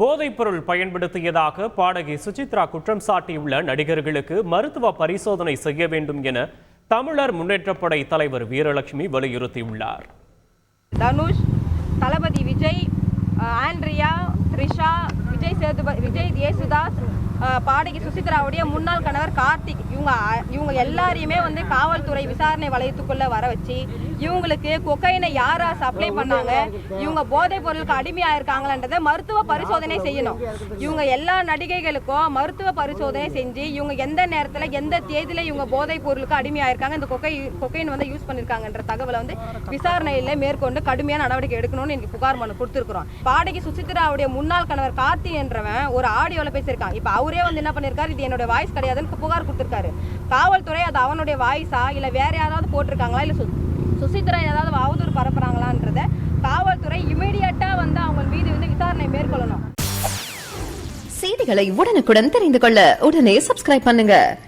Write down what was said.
போதைப்பொருள் பயன்படுத்தியதாக பாடகி சுசித்ரா குற்றம் சாட்டியுள்ள நடிகர்களுக்கு மருத்துவ பரிசோதனை செய்ய வேண்டும் என தமிழர் முன்னேற்றப்படை தலைவர் வீரலட்சுமி வலியுறுத்தியுள்ளார். தனுஷ் தளபதி விஜய் ஆண்ட்ரியா த்ரிஷா விஜய் சேதுபதி விஜய் யேசுதாஸ் பாடகி சுசித்ராவுடைய முன்னாள் கணவர் கார்த்திக் இவங்க இவங்க எல்லாரையுமே வந்து காவல்துறை விசாரணை வளையத்துக்குள்ள வர வச்சு இவங்களுக்கு கொக்கைனை யாரா சப்ளை பண்ணாங்க? இவங்க போதைப் பொருளுக்கு அடிமையாக இருக்காங்களான்றதை மருத்துவ பரிசோதனை செய்யணும். இவங்க எல்லா நடிகைகளுக்கும் மருத்துவ பரிசோதனை செஞ்சு இவங்க எந்த நேரத்துல எந்த தேதியில இவங்க போதைப் பொருளுக்கு அடிமையா இருக்காங்க இந்த கொக்கை கொக்கைன் வந்து யூஸ் பண்ணிருக்காங்கன்ற தகவலை வந்து விசாரணையில மேற்கொண்டு கடுமையான நடவடிக்கை எடுக்கணும்னு எனக்கு புகார் மனு கொடுத்துருக்குறோம். பாடகி சுசித்ராவுடைய முன்னாள் கணவர் கார்த்தி என்றவன் ஒரு ஆடியோல பேசியிருக்கான். இப்ப அவரே வந்து என்ன பண்ணிருக்காரு இது என்னோட வாய்ஸ் கிடையாதுன்னு புகார் கொடுத்திருக்காரு. காவல்துறை அது அவனுடைய வாய்ஸா? இல்ல வேற யாராவது போட்டிருக்காங்களா? இல்ல சு- சுசித்ரா ஏதாவது அவதூறு பரப்புறாங்களான்றத காவல்துறை இமீடியட்டா வந்து அவங்க மீது வந்து விசாரணை மேற்கொள்ளணும். செய்திகளை உடனுக்குடன் தெரிந்து கொள்ள உடனே சப்ஸ்கிரைப் பண்ணுங்க.